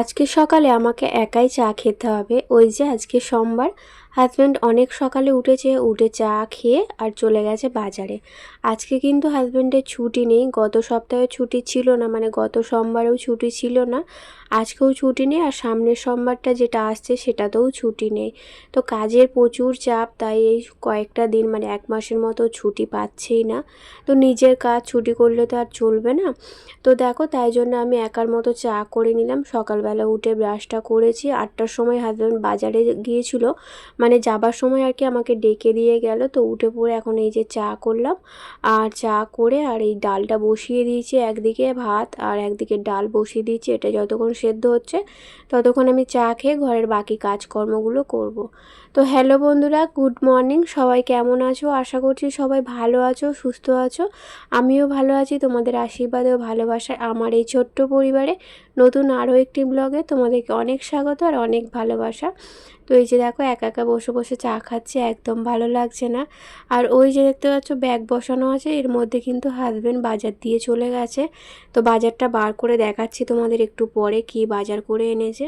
আজকে সকালে আমাকে একাই চা খেতে হবে। ওই যে আজকে সোমবার হাজব্যান্ড অনেক সকালে উঠেছে, উঠে চা খেয়ে আর চলে গেছে বাজারে। আজকে কিন্তু হাজব্যান্ডের ছুটি নেই। গত সপ্তাহে ছুটি ছিল না মানে গত সোমবারেও ছুটি ছিল না। আজকেও ছুটি নেই আর সামনের সোমবারটা যেটা আসছে সেটাতেও ছুটি নেই। তো কাজের প্রচুর চাপ, তাই এই কয়েকটা দিন মানে এক মাসের মতো ছুটি পাচ্ছেই না। তো নিজের কাজ ছুটি করলে তো আর চলবে না। তো দেখো, তাই জন্য আমি একার মতো চা করে নিলাম। সকালবেলা উঠে ব্রাশটা করেছি। আটটার সময় হাজব্যান্ড বাজারে গিয়েছিল। মানে যাবার সময় আর কি আমাকে ডেকে দিয়ে গেল। তো উঠে পড়ে এখন এই যে চা করলাম। আর চা করে আর এই ডালটা বসিয়ে দিয়েছি একদিকে ভাত আর একদিকে ডাল বসিয়ে দিয়েছি। এটা যতক্ষণ সেদ্ধ হচ্ছে ততক্ষণ আমি চা খেয়ে ঘরের বাকি কাজকর্মগুলো করব। তো হ্যালো বন্ধুরা, গুড মর্নিং। সবাই কেমন আছো? আশা করছি সবাই ভালো আছো, সুস্থ আছো। আমিও ভালো আছি। তোমাদের আশীর্বাদ ও ভালোবাসায় আমার এই ছোট্ট পরিবারে নতুন আরও একটি ব্লগে তোমাদেরকে অনেক স্বাগত আর অনেক ভালোবাসা। তো এই যে দেখো, একা একা বসে বসে চা খাচ্ছে, একদম ভালো লাগছে না। আর ওই যে দেখতে পাচ্ছ, ব্যাগ বসানো আছে। এর মধ্যে কিন্তু হাজব্যান্ড বাজার দিয়ে চলে গেছে। তো বাজারটা বার করে দেখাচ্ছি তোমাদের একটু পরে কি বাজার করে এনেছে।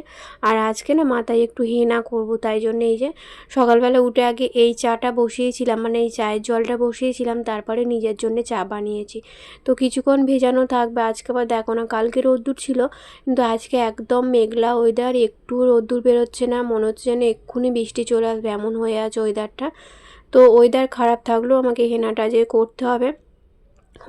আর আজকে না মাথায় একটু হেনা করব, তাই জন্য এই যে সকালবেলা উঠে আগে এই চাটা বসিয়েছিলাম মানে এই চায়ের জলটা বসিয়েছিলাম, তারপরে নিজের জন্য চা বানিয়েছি। তো কিছুক্ষণ ভেজানো থাকবে, আজকে আবার দেখো না, কালকে রোদ্দুর ছিল, কিন্তু আজকে একদম মেঘলা ওয়েদার একটু রোদ্দুর বেরোচ্ছে না, মনে হচ্ছে যেন এক্ষুনি বৃষ্টি চলে আসবে, এমন হয়ে আছে ওয়েদারটা তো ওয়েদার খারাপ থাকলেও আমাকে হেনাটা যে করতে হবে।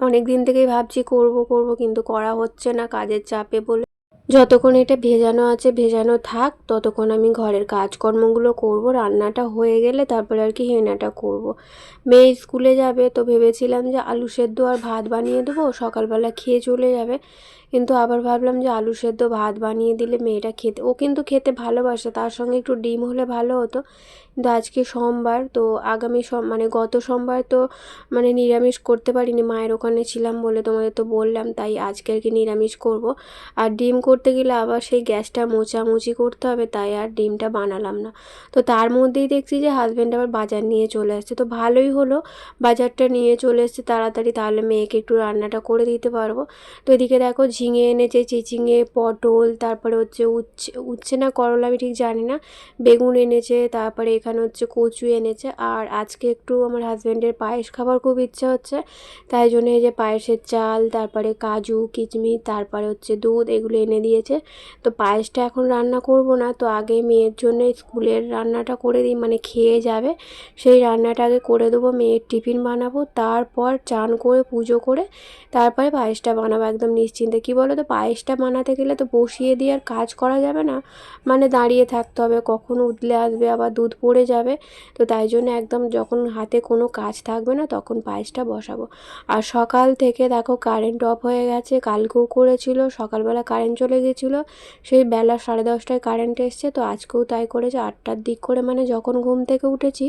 অনেক দিন থেকেই ভাবছি করব করব, কিন্তু করা হচ্ছে না, কাজের চাপে বলে যতক্ষণ এটা ভেজানো আছে, ভেজানো থাক, ততক্ষণ আমি ঘরের কাজকর্মগুলো করব, রান্নাটা হয়ে গেলে তারপরে আর কি হেনাটা করব। মেয়ে স্কুলে যাবে তো ভেবেছিলাম যে আলু সেদ্ধ আর ভাত বানিয়ে দেবো, সকালবেলা খেয়ে চলে যাবে। কিন্তু আবার ভাবলাম যে আলু সেদ্ধ, ভাত বানিয়ে দিলে মেয়েটা খেতে, ও কিন্তু খেতে ভালোবাসে, তার সঙ্গে একটু ডিম হলে ভালো হতো। কিন্তু আজকে সোমবার, তো আগামী সোম মানে গত সোমবার তো মানে নিরামিষ করতে পারিনি, মায়ের ওখানে ছিলাম বলে তোমাদের তো বললাম, তাই আজকে আর কি নিরামিষ করব। আর ডিম করতে গেলে আবার সেই গ্যাসটা মোচামুচি করতে হবে, তাই আর ডিমটা বানালাম না। তো তার মধ্যেই দেখছি যে হাজব্যান্ড আবার বাজার নিয়ে চলে আসছে। তো ভালোই হলো, বাজারটা নিয়ে চলে এসছে তাড়াতাড়ি, তাহলে মেয়েকে একটু রান্নাটা করে দিতে পারব। তো এদিকে দেখো ঝিঙে এনেছে, চিচিঙে, পটল, তারপরে হচ্ছে উচ্ছে উচ্ছে না করলা আমি ঠিক জানি না, বেগুন এনেছে, তারপরে এখানে হচ্ছে কচু এনেছে। আর আজকে একটু আমার হাজব্যান্ডের পায়েস খাবার খুব ইচ্ছা হচ্ছে, তাই জন্য এই যে পায়েসের চাল, তারপরে কাজু, কিচমিচ, তারপরে হচ্ছে দুধ, এগুলো এনে দিয়েছে। তো পায়েসটা এখন রান্না করব না, তো আগে মেয়ের জন্য স্কুলের রান্নাটা করে দিই মানে খেয়ে যাবে। সেই রান্নাটা আগে করে দেবো, মেয়ের টিফিন বানাবো, তারপর চান করে, পুজো করে, তারপরে পায়েসটা বানাবো একদম নিশ্চিন্তে। কী বলো তো পায়েসটা বানাতে গেলে তো বসিয়ে দিয়ে আর কাজ করা যাবে না মানে দাঁড়িয়ে থাকতে হবে। কখন উতলে আসবে, আবার দুধ পড়ে যাবে, তো তাই জন্য একদম যখন হাতে কোনো কাজ থাকবে না, তখন পায়েসটা বসাবো। আর সকাল থেকে দেখো কারেন্ট অফ হয়ে গেছে, কালকেও করেছিল, সকালবেলা কারেন্ট চলে গেছিল সেই বেলা সাড়ে দশটায় কারেন্ট এসছে, তো আজকেও তাই করেছে। আটটার দিক করে মানে যখন ঘুম থেকে উঠেছি,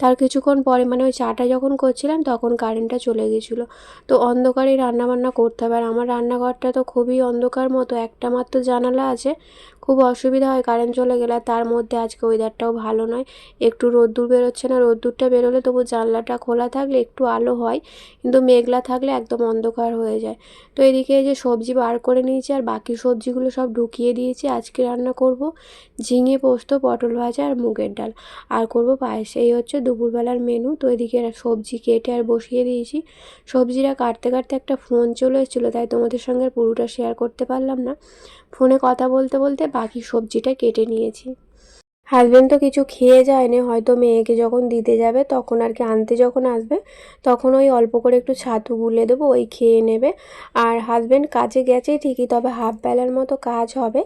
তার কিছুক্ষণ পরে মানে ওই চাটা যখন করছিলাম, তখন কারেন্টটা চলে গেছিল। তো অন্ধকারেই রান্নাবান্না করতে হবে। আর আমার রান্নাঘরটা তো খুবই অন্ধকার মতো, একটা মাত্র জানালা আছে। খুব অসুবিধা হয় কারেন্ট চলে গেলে তার মধ্যে আজকে ওয়েদারটাও ভালো নয়। একটু রোদ্দুর বেরোচ্ছে না, রোদ্দুরটা বেরোলে তবু জানলাটা খোলা থাকলে একটু আলো হয়, কিন্তু মেঘলা থাকলে একদম অন্ধকার হয়ে যায়। তো এদিকে যে সবজি বার করে নিয়েছি আর বাকি সবজিগুলো সব ঢুকিয়ে দিয়েছি। আজকে রান্না করব ঝিঙে পোস্ত, পটল ভাজা আর মুগের ডাল। আর করব পায়েস। এই হচ্ছে দুপুরবেলার মেনু তো এদিকে সবজি কেটে আর বসিয়ে দিয়েছি। সবজিটা কাটতে কাটতে একটা ফোন চলে এসেছিল, তাই তোমাদের সঙ্গে পুরোটা শেয়ার করতে পারলাম না। ফোনে কথা বলতে বলতে বাকি সবজিটা কেটে নিয়েছি। হাজব্যান্ড তো কিছু খেয়ে যায়নি, হয়তো মেয়েকে যখন দিতে যাবে তখন আর কি আনতে যখন আসবে, তখন ওই অল্প করে একটু ছাতু গুলে দেবো, ওই খেয়ে নেবে। আর হাজব্যান্ড কাজে গেছে ঠিকই, তবে হাফ বেলার মতো কাজ হবে।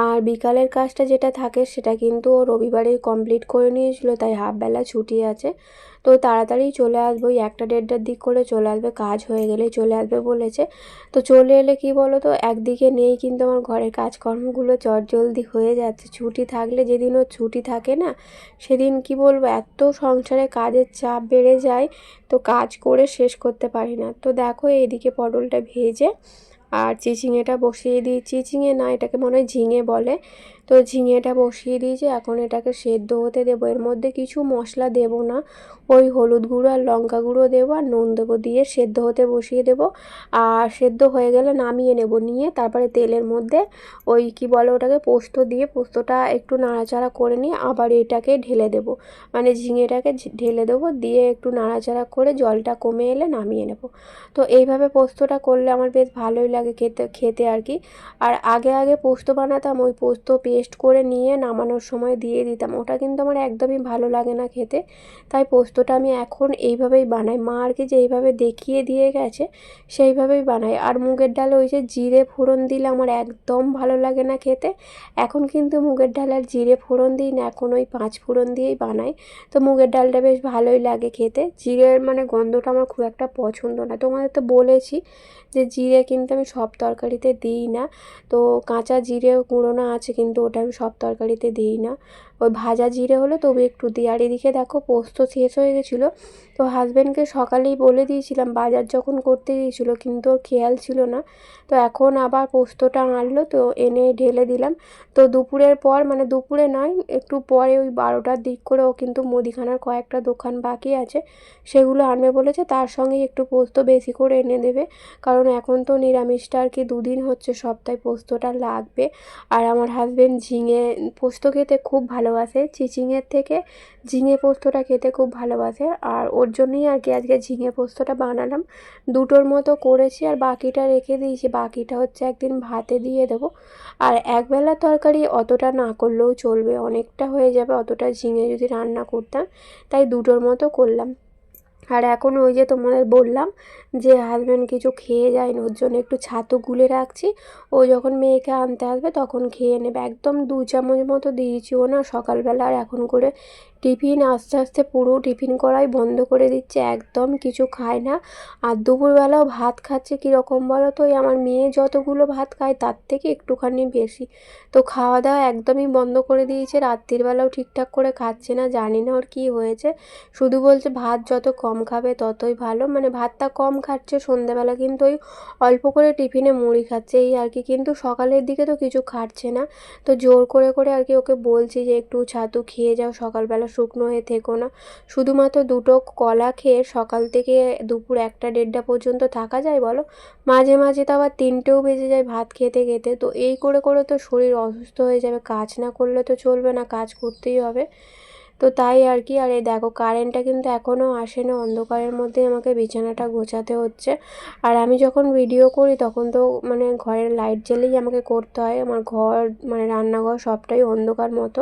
আর বিকালের কাজটা যেটা থাকে সেটা কিন্তু ও রবিবারেই কমপ্লিট করে নিয়েছিল, তাই হাফ বেলা ছুটি আছে। তো তাড়াতাড়ি চলে আসব ওই একটা দেড়টার দিক করে চলে আসবে, কাজ হয়ে গেলেই চলে আসবে বলেছে। তো চলে এলে কি বলো তো একদিকে নেই কিন্তু আমার ঘরের কাজকর্মগুলো জলদি হয়ে যাচ্ছে, ছুটি থাকলে যেদিন ও ছুটি থাকে না, সেদিন কি বলব, এত সংসারে কাজের চাপ বেড়ে যায়, তো কাজ করে শেষ করতে পারি না। তো দেখো এইদিকে পটলটা ভেজে আর চিচিঙেটা বসিয়ে দিই। চিচিঙে না, এটাকে মনে হয় ঝিঙে বলে। তো ঝিঙেটা বসিয়ে দিয়েছি এখন এটাকে সেদ্ধ হতে দেবো। এর মধ্যে কিছু মশলা দেবো না। ওই হলুদ গুঁড়ো আর লঙ্কা গুঁড়ো দেবো আর নুন দেবো দিয়ে সেদ্ধ হতে বসিয়ে দেবো। আর সেদ্ধ হয়ে গেলে নামিয়ে নেব নিয়ে। তারপরে তেলের মধ্যে ওই কি বলে ওটাকে পোস্ত দিয়ে, পোস্তটা একটু নাড়াচাড়া করে নিয়ে আবার এটাকে ঢেলে দেবো। মানে ঝিঙেটাকে ঢেলে দেবো দিয়ে একটু নাড়াচাড়া করে জলটা কমে এলে নামিয়ে নেব। তো এইভাবে পোস্তটা করলে আমার বেশ ভালোই লাগে খেতে খেতে আর কি। আর আগে আগে পোস্ত বানাতাম। ওই পোস্ত পেস্ট করে নিয়ে নামানোর সময় দিয়ে দিতাম। ওটা কিন্তু আমার একদমই ভালো লাগে না খেতে। তাই পোস্তটা আমি এখন এইভাবেই বানাই। মা আর কি যে এইভাবে দেখিয়ে দিয়ে গেছে, সেইভাবেই বানাই। আর মুগের ডাল ওই যে জিরে ফোড়ন দিলে আমার একদম ভালো লাগে না খেতে। এখন কিন্তু মুগের ডাল আর জিরে ফোড়ন দিই না, এখন ওই পাঁচ ফোড়ন দিয়েই বানাই। তো মুগের ডালটা বেশ ভালোই লাগে খেতে। জিরের মানে গন্ধটা আমার খুব একটা পছন্দ না। তোমাদের তো বলেছি যে জিরে কিন্তু আমি সব তরকারিতে দিই না। তো কাঁচা জিরে গুঁড়োনো আছে, কিন্তু ওটা আমি সব তরকারিতে দিই না। ওই ভাজা জিরে হলে, তবু একটু দিই এদিকে দেখো, পোস্ত শেষ হয়ে গেছিল। তো হাজব্যান্ডকে সকালেই বলে দিয়েছিলাম, বাজার যখন করতে দিয়েছিলো কিন্তু ওর খেয়াল ছিল না। তো এখন আবার পোস্তটা আনলো, তো এনে ঢেলে দিলাম। তো দুপুরের পর মানে দুপুরে নয়, একটু পরে ওই বারোটার দিক করে ও কিন্তু মুদিখানার কয়েকটা দোকান বাকি আছে, সেগুলো আনবে বলেছে। তার সঙ্গে একটু পোস্ত বেশি করে এনে দেবে, কারণ এখন তো নিরামিষটা আর কি দুদিন হচ্ছে, সপ্তাহে পোস্তটা লাগবে। আর আমার হাজব্যান্ড ঝিঙে, পোস্ত খেতে খুব ভালোবাসে। চিচিংয়ের থেকে ঝিঙে পোস্তটা খেতে খুব ভালোবাসে। আর ওর জন্যই আর কি আজকে ঝিঙে পোস্তটা বানালাম। দুটোর মতো করেছি আর বাকিটা রেখে দিয়েছি। বাকিটা হচ্ছে একদিন ভাতে দিয়ে দেবো। আর একবেলা তরকারি অতটা না করলেও চলবে। অনেকটা হয়ে যাবে অতটা ঝিঙে যদি রান্না করতাম। তাই দুটোর মতো করলাম। আর এখন ওই যে তোমাদের বললাম যে হাজব্যান্ড কিছু খেয়ে যায় না ওর জন্য একটু ছাতু গুলে রাখছি। ও যখন মেয়েকে আনতে আসবে তখন খেয়ে নেবে। একদম দু চামচ মতো দিয়েছি ও না, সকালবেলা আর এখন করে টিফিন আস্তে আস্তে পুরো টিফিন করাই বন্ধ করে দিচ্ছে, একদম কিছু খায় না। আর দুপুরবেলাও ভাত খাচ্ছে কীরকম বলো তো আমার মেয়ে যতগুলো ভাত খায় তার থেকে একটুখানি বেশি। তো খাওয়া দাওয়া একদমই বন্ধ করে দিয়েছে রাত্রিবেলাও ঠিকঠাক করে খাচ্ছে না, জানি না ওর কী হয়েছে। শুধু বলছে ভাত যত কম খাবে ততই ভালো মানে ভাতটা কম খাচ্ছে সন্ধেবেলা কিন্তু ওই অল্প করে টিফিনে মুড়ি খাচ্ছে, এই আর কি। কিন্তু সকালের দিকে তো কিছু খাচ্ছে না। তো জোর করে করে আর কি ওকে বলছি যে একটু ছাতু খেয়ে যাও, সকালবেলা শুকনো হয়ে থেকো না। শুধুমাত্র দুটো কলা খেয়ে সকাল থেকে দুপুর একটা দেড়টা পর্যন্ত থাকা যায় বলো? মাঝে মাঝে তো আবার তিনটেও বেজে যায় ভাত খেতে খেতে। তো এই করে করে তো শরীর অসুস্থ হয়ে যাবে। কাজ না করলে তো চলবে না, কাজ করতেই হবে। তো তাই আর কি। আর এই দেখো কারেন্টটা কিন্তু এখনও আসেনি। অন্ধকারের মধ্যে আমাকে বিছানাটা গোছাতে হচ্ছে। আর আমি যখন ভিডিও করি, তখন তো মানে ঘরের লাইট জ্বেলেই আমাকে করতে হয়। আমার ঘর মানে রান্নাঘর সবটাই অন্ধকার মতো।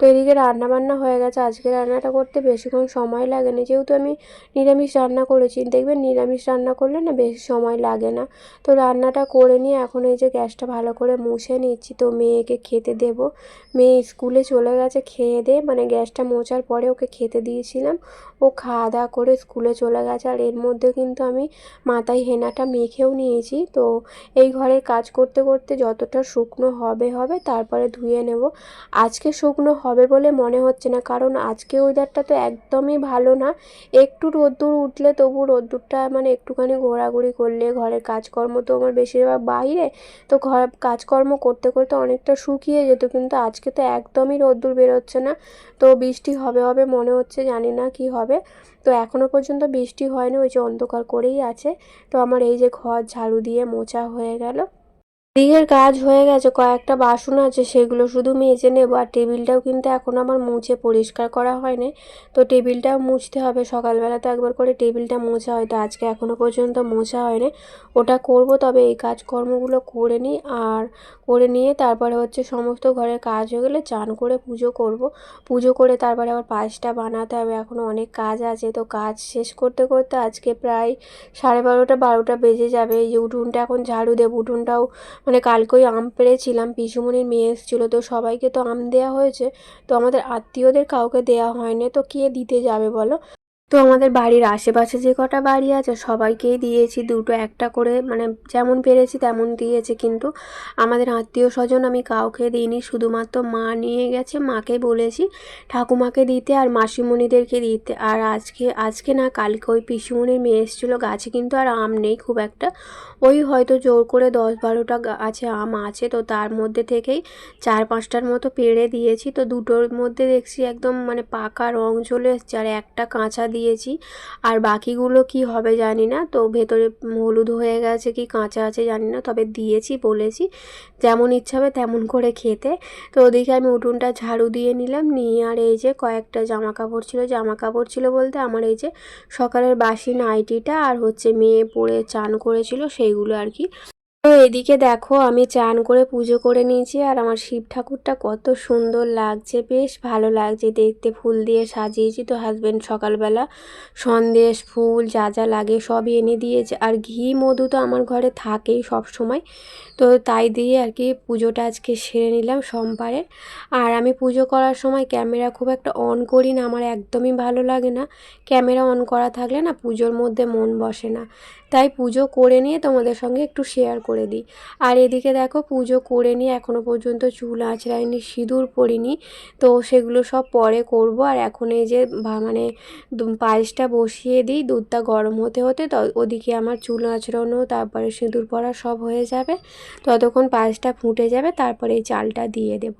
তো এদিকে রান্না বান্না হয়ে গেছে। আজকে রান্নাটা করতে বেশিক্ষণ সময় লাগে না যেহেতু আমি নিরামিষ রান্না করেছি, দেখবেন নিরামিষ রান্না করলে না বেশি সময় লাগে না। তো রান্নাটা করে নিয়ে এখন এই যে গ্যাসটা ভালো করে মুছে নিচ্ছি। তো মেয়েকে খেতে দেব। মেয়ে স্কুলে চলে গেছে খেয়ে দে। মানে গ্যাসটা মোছার পরে ওকে খেতে দিয়েছিলাম। ও খাওয়া দাওয়া করে স্কুলে চলে গেছে। আর এর মধ্যে কিন্তু আমি মাথায় হেনাটা মেখেও নিয়েছি। তো এই ঘরের কাজ করতে করতে যতটা শুকনো হবে হবে, তারপরে ধুয়ে নেব। আজকে শুকনো হবে বলে মনে হচ্ছে না। কারণ আজকে ওয়েদারটা তো একদমই ভালো না। একটু রোদ্দুর উঠলে তবু রোদ্দুরটা মানে একটুখানি ঘোরাঘুরি করলে, ঘরের কাজকর্ম তো আমার বেশিরভাগ বাইরে তো ঘর কাজকর্ম করতে করতে অনেকটা শুকিয়ে যেত। কিন্তু আজকে তো একদমই রোদ্দুর বেরোচ্ছে না। তো বৃষ্টি হবে হবে মনে হচ্ছে, জানি না কি হবে। তো এখনও পর্যন্ত বৃষ্টি হয়নি, ওই যে অন্ধকার করেই আছে। তো আমার এই যে ঘর ঝাড়ু দিয়ে মোচা হয়ে গেল। দিকের কাজ হয়ে গেছে, কয়েকটা বাসন আছে, সেগুলো শুধু মেজে নেব। আর টেবিলটাও কিন্তু এখন আমার মুছে, পরিষ্কার করা হয়নি। তো টেবিলটাও মুছতে হবে। সকালবেলা তো একবার করে টেবিলটা মোছা হয়, তো আজকে এখনও পর্যন্ত মোছা হয়নি। ওটা করব, তবে এই কাজকর্মগুলো করে নিই। আর করে নিয়ে তারপরে হচ্ছে সমস্ত ঘরের কাজ হয়ে গেলে চান করে পুজো করব। পুজো করে তারপরে আবার পায়েসটা বানাতে হবে। এখনও অনেক কাজ আছে, তো কাজ শেষ করতে করতে আজকে প্রায় সাড়ে বারোটা বারোটা বেজে যাবে। এই যে উঠোনটা এখন ঝাড়ু দেব, উঠোনটাও মানে কালকেই আম পেড়েছিলাম পিসুমনির মেয়ে এসেছিল, তো সবাইকে তো আম দেওয়া হয়েছে, তো আমাদের আত্মীয়দের কাউকে দেওয়া হয়নি, তো কে দিতে যাবে বলো? তো আমাদের বাড়ির আশেপাশে যে কটা বাড়ি আছে, সবাইকেই দিয়েছি, দুটো একটা করে মানে যেমন পেরেছি তেমন দিয়েছে, কিন্তু আমাদের আত্মীয় স্বজন আমি কাউকে দিইনি, শুধুমাত্র মা নিয়ে গেছে, মাকে বলেছি, ঠাকুমাকে দিতে আর মাসিমণিদেরকে দিতে, আর আজকে আজকে না, কালকে ওই পিসিমণির মেয়ে এসেছিল, গাছে কিন্তু আর আম নেই খুব একটা ওই হয়তো জোর করে দশ বারোটা আছে, আম আছে, তো তার মধ্যে থেকেই চার পাঁচটার মতো পেড়ে দিয়েছি। তো দুটোর মধ্যে দেখছি একদম মানে পাকা রং চলে এসছে আর একটা কাঁচা দিয়েছি। আর বাকিগুলো কি হবে জানি না, তো ভেতরে হলুদ হয়ে গেছে কি কাঁচা আছে জানি না, তবে দিয়েছি বলেছি, যেমন ইচ্ছা হবে তেমন করে খেতে। তো ওদিকে আমি উঠোনটা ঝাড়ু দিয়ে নিলাম, নিয়ে আর এই যে কয়েকটা জামা কাপড় ছিল জামা কাপড় ছিল বলতে আমার এই যে সকালের বাসি নাইটিটা আর হচ্ছে মেয়ে পরে চান করেছিল সেইগুলো আর কি। তো এদিকে দেখো আমি চান করে পুজো করে নিয়েছি আর আমার শিব ঠাকুরটা কত সুন্দর লাগছে, বেশ ভালো লাগছে। দেখতে ফুল দিয়ে সাজিয়েছি তো হাজব্যান্ড সকালবেলা সন্দেশ ফুল যা যা লাগে সবই এনে দিয়েছে। আর ঘি, মধু তো আমার ঘরে থাকেই সব সময় তো তাই দিয়ে আর কি পুজোটা আজকে সেরে নিলাম সোমবারের আর আমি পুজো করার সময় ক্যামেরা খুব একটা অন করি না, আমার একদমই ভালো লাগে না। ক্যামেরা অন করা থাকলে না পুজোর মধ্যে মন বসে না। তাই পুজো করে নিয়ে তোমাদের সঙ্গে একটু শেয়ার করে দিই। আর এদিকে দেখো, পুজো করে নিয়ে এখনও পর্যন্ত চুল আঁচড়াইনি, সিঁদুর পরিনি, তো সেগুলো সব পরে করব। আর এখন এই যে মানে পায়েসটা বসিয়ে দিই, দুধটা গরম হতে হতে তো, ওদিকে আমার চুল আঁচড়ানো, তারপরে সিঁদুর পরা সব হয়ে যাবে। ততক্ষণ পায়েসটা ফুটে যাবে, তারপরে এই চালটা দিয়ে দেব।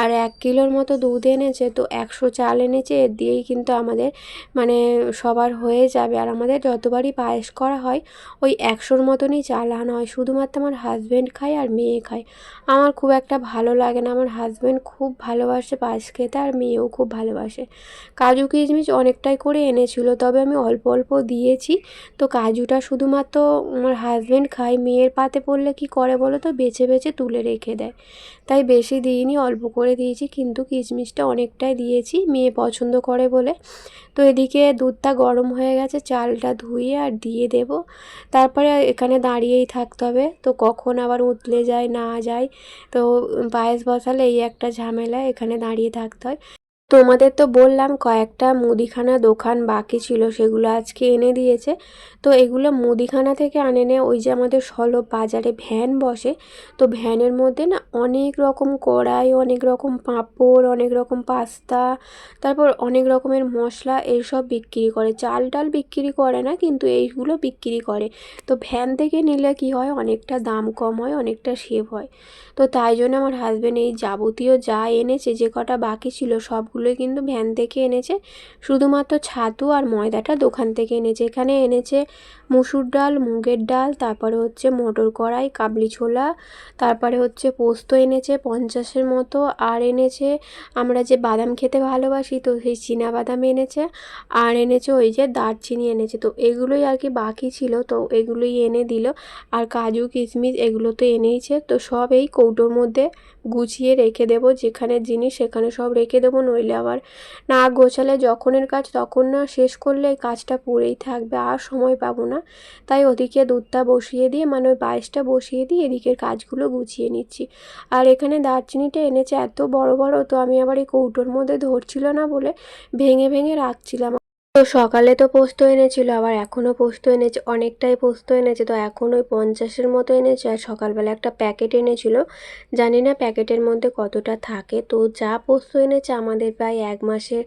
আর এক কিলোর মতো দুধ এনেছে, তো একশো চাল এনেছে, এর দিয়েই কিন্তু আমাদের মানে সবার হয়ে যাবে। আর আমাদের যতবারই পায়েস করা হয় ওই একশোর মতনই চাল আনা হয়, শুধুমাত্র আমার হাজব্যান্ড খায় আর মেয়ে খায়। আমার খুব একটা ভালো লাগে না, আমার হাজব্যান্ড খুব ভালোবাসে পায়েস খেতে আর মেয়েও খুব ভালোবাসে। কাজু কিশমিশ অনেকটাই করে এনেছিল, তবে আমি অল্প অল্প দিয়েছি। তো কাজুটা শুধুমাত্র আমার হাজব্যান্ড খায়, মেয়ের পাতে পড়লে কি করে বলো তো? বেছে বেছে তুলে রেখে দেয়। তাই বেশি দিইনি, অল্প করে দিয়েছি, কিন্তু কিশমিশটা অনেকটাই দিয়েছি, মেয়ে পছন্দ করে বলে। তো এদিকে দুধটা গরম হয়ে গেছে, চালটা ধুয়ে আর দিয়ে দেব। তারপরে এখানে দাঁড়িয়েই থাকতে হবে। তো কখন আবার উতলে যায়, না যায়, তো পায়েস বসালে এই একটা ঝামেলা এখানে দাঁড়িয়ে থাকতে হয়। তোমাদের তো বললাম কয়েকটা মুদিখানা দোকান বাকি ছিল, সেগুলো আজকে এনে দিয়েছে। তো এগুলো মুদিখানা থেকে আনে নে, ওই যে আমাদের সলব বাজারে ভ্যান বসে। তো ভ্যানের মধ্যে না অনেক রকম কড়াই, অনেক রকম পাঁপড়, অনেক রকম পাস্তা, তারপর অনেক রকমের মশলা এইসব বিক্রি করে। চাল টাল বিক্রি করে না, কিন্তু এইগুলো বিক্রি করে। তো ভ্যান থেকে নিলে কি হয়? অনেকটা দাম কম হয়, অনেকটা সেভ হয়। তো তাই জন্য আমার হাজব্যান্ড এই যাবতীয় যা এনেছে, যে কটা বাকি ছিল সবগুলোই কিন্তু ভ্যান থেকে এনেছে। শুধুমাত্র ছাতু আর ময়দাটা দোকান থেকে এনেছে। এখানে এনেছে মুসুর ডাল, মুগের ডাল, তারপরে হচ্ছে মটর কড়াই, কাবলি ছোলা, তারপরে হচ্ছে পোস্ত এনেছে পঞ্চাশের মতো, আর এনেছে আমরা যে বাদাম খেতে ভালোবাসি, তো সেই চীনা বাদাম এনেছে, আর এনেছে ওই যে দারচিনি এনেছে। তো এগুলোই আর কি বাকি ছিল, তো এগুলোই এনে দিল। আর কাজু, কিশমিশ এগুলো তো এনেইছে, তো সব এই কৌটোর মধ্যে গুছিয়ে রেখে দেব, যেখানে জিনিস সেখানে সব রেখে দেবো, নইলে আবার না গোছালে যখনের কাজ তখন না শেষ করলে কাজটা পড়েই থাকবে, আর সময় পাবো না। তাই ওদিকে দুধটা বসিয়ে দিয়ে মানে ওই পায়েসটা বসিয়ে দিয়ে এদিকের কাজগুলো গুছিয়ে নিচ্ছি। আর এখানে দারচিনিটা এনেছে এত বড় বড়, তো আমি আবার এই কৌটোর মধ্যে ধরছিল না বলে ভেঙে ভেঙে রাখছিলাম। তো সকালে তো পোস্ত এনেছিল, আবার এখনও পোস্ত এনেছে, অনেকটাই পোস্ত এনেছে, তো এখন ওই পঞ্চাশের মতো এনেছে, আর সকালবেলা একটা প্যাকেট এনেছিল। জানি না প্যাকেটের মধ্যে কতটা থাকে, তো যা পোস্ত এনেছে আমাদের প্রায় এক মাসের,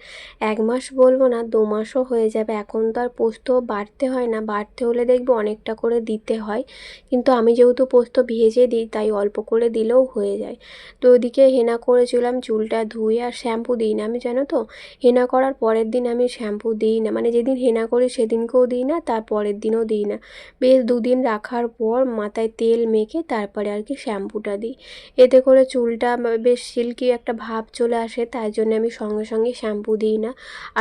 এক মাস বলব না, দু মাসও হয়ে যাবে, এখন তো আর পোস্ত বাড়তে হয় না, বাড়তে হলে দেখব অনেকটা করে দিতে হয়, কিন্তু আমি যেহেতু পোস্ত ভেজে দিই, তাই অল্প করে দিলেও হয়ে যায়। তো ওদিকে হেনা করেছিলাম চুলটা ধুয়ে, আর শ্যাম্পু দিই না আমি, জানো তো? হেনা করার পরের দিন আমি শ্যাম্পু দিই না। মানে যেদিন হেনা করি সেদিনকেও দিই না, তার পরের দিনও দিই না। বেশ দুদিন রাখার পর মাথায় তেল মেখে তারপরে আর কি শ্যাম্পুটা দিই। এতে করে চুলটা বেশ সিল্কি একটা ভাব চলে আসে, তাই জন্য আমি সঙ্গে সঙ্গে শ্যাম্পু দিই না।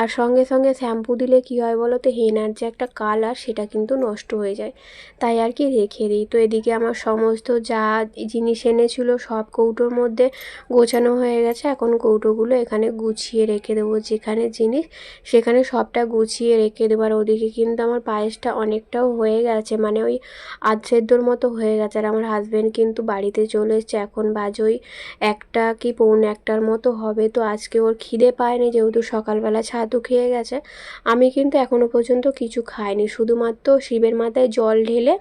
আর সঙ্গে সঙ্গে শ্যাম্পু দিলে কী হয় বলো তো হেনার যে একটা কালার সেটা কিন্তু নষ্ট হয়ে যায়। তাই আর কি রেখে দিই। তো এদিকে আমার সমস্ত যা জিনিস এনেছিল সব কৌটোর মধ্যে গোছানো হয়ে গেছে। এখন কৌটোগুলো এখানে গুছিয়ে রেখে দেবো। যেখানে জিনিস সেখানে সবটা গুছিয়ে রেখে দেবার ওদিকে কিন্তু আমার পায়েসটা অনেকটাও হয়ে গেছে মানে ওই আধ সেদ্ধর মতো হয়ে গেছে। আর আমার হাজব্যান্ড কিন্তু বাড়িতে চলে এসছে, এখন বাজে ওই একটা কি পৌনে একটার মতো হবে, তো আজকে ওর খিদে পায়নি যেহেতু সকালবেলা ছাতু খেয়ে গেছে। আমি কিন্তু এখনও পর্যন্ত কিছু খাইনি, শুধুমাত্র শিবের মাথায় জল ঢেলে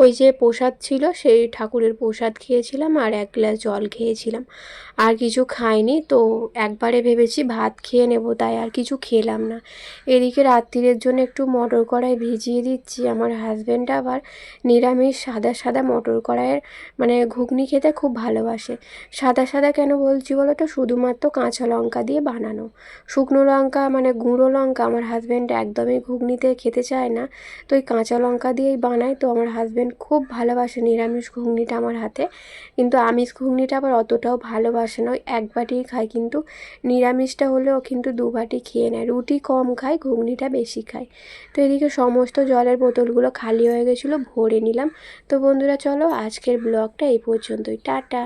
ওই যে প্রসাদ ছিল সেই ঠাকুরের প্রসাদ খেয়েছিলাম আর এক গ্লাস জল খেয়েছিলাম। আর কিছু খাইনি, তো একবারে ভেবেছি ভাত খেয়ে নেব, তাই আর কিছু খেলাম না। এদিকে রাত্রিরের জন্য একটু মটর কড়াই ভিজিয়ে দিচ্ছি। আমার হাজব্যান্ড আবার নিরামিষ সাদা সাদা মটর কড়াইয়ের মানে ঘুগনি খেতে খুব ভালোবাসে। সাদা সাদা কেন বলছি বলো তো শুধুমাত্র কাঁচা লঙ্কা দিয়ে বানানো। শুকনো লঙ্কা মানে গুঁড়ো লঙ্কা আমার হাজব্যান্ড একদমই ঘুগনিতে খেতে চায় না। তো ওই কাঁচা লঙ্কা দিয়েই বানাই তো আমার হাজব্যান্ড খুব ভালোবাসে নিরামিষ ঘুগনিটা আমার হাতে। কিন্তু আমিষ ঘুগনিটা আবার অতটাও ভালোবাসে না। ওই এক বাটিই খায়। কিন্তু নিরামিষটা হলেও কিন্তু দু বাটি খেয়ে নেয়। রুটি কম খায় ঘুগনিটা বেশি খায়। তো এদিকে সমস্ত জলের বোতলগুলো খালি হয়ে গেছিল, ভরে নিলাম। তো বন্ধুরা, চলো আজকের ব্লগটা এই পর্যন্তই। টাটা।